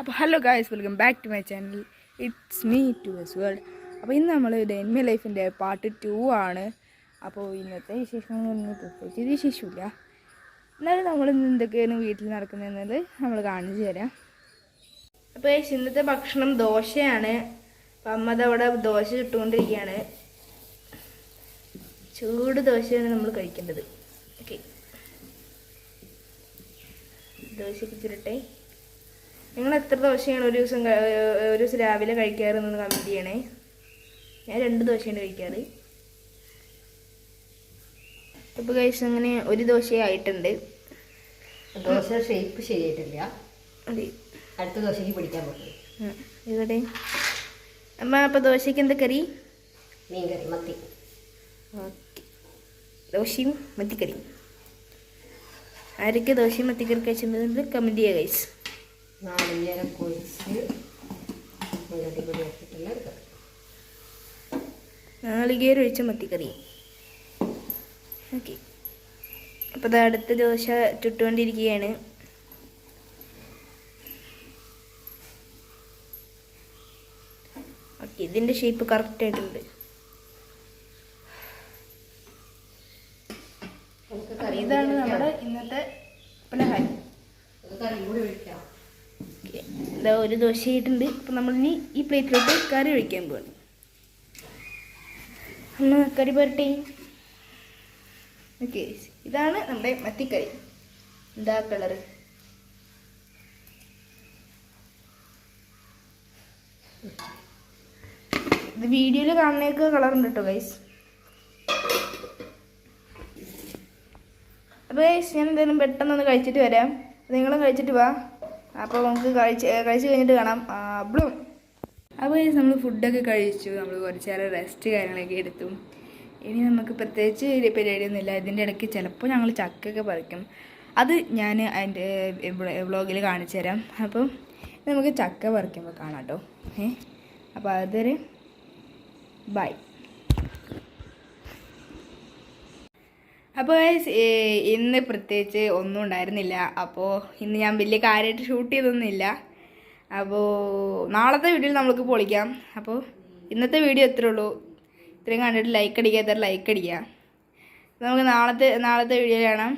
അപ്പോൾ hello guys welcome back to my channel it's me to S world അപ്പോൾ ഇന്ന് നമ്മൾ ഡെൻമി ലൈഫിന്റെ പാർട്ട് ടു ആണ്. അപ്പോൾ ഇന്നത്തെ വിശേഷം എന്ന് പറഞ്ഞാൽ പ്രത്യേകിച്ച് വിശേഷമില്ല എന്നാലും നമ്മൾ ഇന്ന് എന്തൊക്കെയാണ് വീട്ടിൽ നടക്കുന്നതെന്നത് നമ്മൾ കാണിച്ചു തരാം. അപ്പോൾ ഇന്നത്തെ ഭക്ഷണം ദോശയാണ്. അപ്പം അമ്മ അതവിടെ ദോശ ചുട്ടുകൊണ്ടിരിക്കുകയാണ്. ചൂട് ദോശയാണ് നമ്മൾ കഴിക്കേണ്ടത്. ഓക്കെ ദോശ ചുരുട്ടെ. നിങ്ങൾ എത്ര ദോശയാണ് ഒരു ദിവസം ഒരു ദിവസം രാവിലെ കഴിക്കാറെന്ന് കമന്റ് ചെയ്യണേ. ഞാൻ രണ്ട് ദോശയാണ് കഴിക്കാറ്. അപ്പോൾ കഴിച്ച് അങ്ങനെ ഒരു ദോശയായിട്ടുണ്ട് ദോശ ഷേപ്പ് ശരിയായിട്ടില്ല. അടുത്ത ദോശയ്ക്ക് പിടിക്കാൻ പറ്റും ഇവിടെ അമ്മ അപ്പോൾ ദോശയ്ക്ക് എന്താ കറി? മീൻകറി മത്തി. ഓക്കെ. ദോശയും മത്തിക്കറിയും. ആരൊക്കെ ദോശയും മത്തിക്കറി കഴിച്ചിട്ടുണ്ടെന്ന് കമന്റ് ചെയ്യുക ഗൈസ് നാളികേരം പൊരിച്ച് ഒരു കൂടി ആക്കിയിട്ടുള്ള ഒരു കറി. നാളികേരം ഒഴിച്ച മത്തിക്കറി. ഓക്കെ. അപ്പോൾ അത് അടുത്ത ദോശ ചുട്ടുകൊണ്ടിരിക്കുകയാണ്. ഓക്കെ ഇതിന്റെ ഷേപ്പ് കറക്റ്റ് ആയിട്ടുണ്ട്. നമുക്ക് കറി ഇതാണ് നമ്മുടെ ഇന്നത്തെ പലഹാരം. കറി കൂടി ഒഴിക്കാം ഇതാ ഒരു ദോശ ആയിട്ടുണ്ട് അപ്പം നമ്മളിനി ഈ പ്ലേറ്റിലോട്ട് കറി ഒഴിക്കാൻ പോകണം ഒന്ന് കറി പറട്ടെ ഓക്കെ ഇതാണ് നമ്മുടെ മത്തിക്കറി. എന്താ കളറ് ഇത് വീഡിയോയിൽ കാണുന്നേക്ക് കളറുണ്ട് കേട്ടോ ഗൈസ് അപ്പോൾ ഗൈസ് ഞാൻ എന്തായാലും പെട്ടെന്നൊന്ന് കഴിച്ചിട്ട് വരാം. നിങ്ങളും കഴിച്ചിട്ട് വാ. അപ്പോൾ നമുക്ക് കഴിച്ച് കഴിച്ച് കഴിഞ്ഞിട്ട് കാണാം. ബ്ലൂം. അപ്പോൾ നമ്മൾ ഫുഡൊക്കെ കഴിച്ചു. നമ്മൾ കുറച്ച് നേരം റെസ്റ്റ് കാര്യങ്ങളൊക്കെ എടുത്തു. ഇനി നമുക്ക് പ്രത്യേകിച്ച് പരിപാടിയൊന്നുമില്ല. ഇതിന്റെ ഇടയ്ക്ക് ചിലപ്പോൾ ഞങ്ങൾ ചക്കയൊക്കെ പറിക്കും. അത് ഞാൻ അതിന്റെ വ്ളോഗിൽ കാണിച്ചു തരാം. അപ്പം നമുക്ക് ചക്ക പറിക്കുമ്പോൾ കാണാം കേട്ടോ ഏ അപ്പോൾ അതൊരു ബൈ അപ്പോൾ ഇന്ന് പ്രത്യേകിച്ച് ഒന്നും ഉണ്ടായിരുന്നില്ല. അപ്പോൾ ഇന്ന് ഞാൻ വലിയ കാര്യമായിട്ട് ഷൂട്ട് ചെയ്തൊന്നുമില്ല. അപ്പോൾ നാളത്തെ വീഡിയോയിൽ നമ്മൾക്ക് പൊളിക്കാം. അപ്പോൾ ഇന്നത്തെ വീഡിയോ എത്ര ഉള്ളൂ. ഇത്രയും കണ്ടിട്ട് ലൈക്ക് അടിക്കാത്ത ലൈക്ക് അടിക്കുക. നമുക്ക് നാളത്തെ നാളത്തെ വീഡിയോ കാണാം.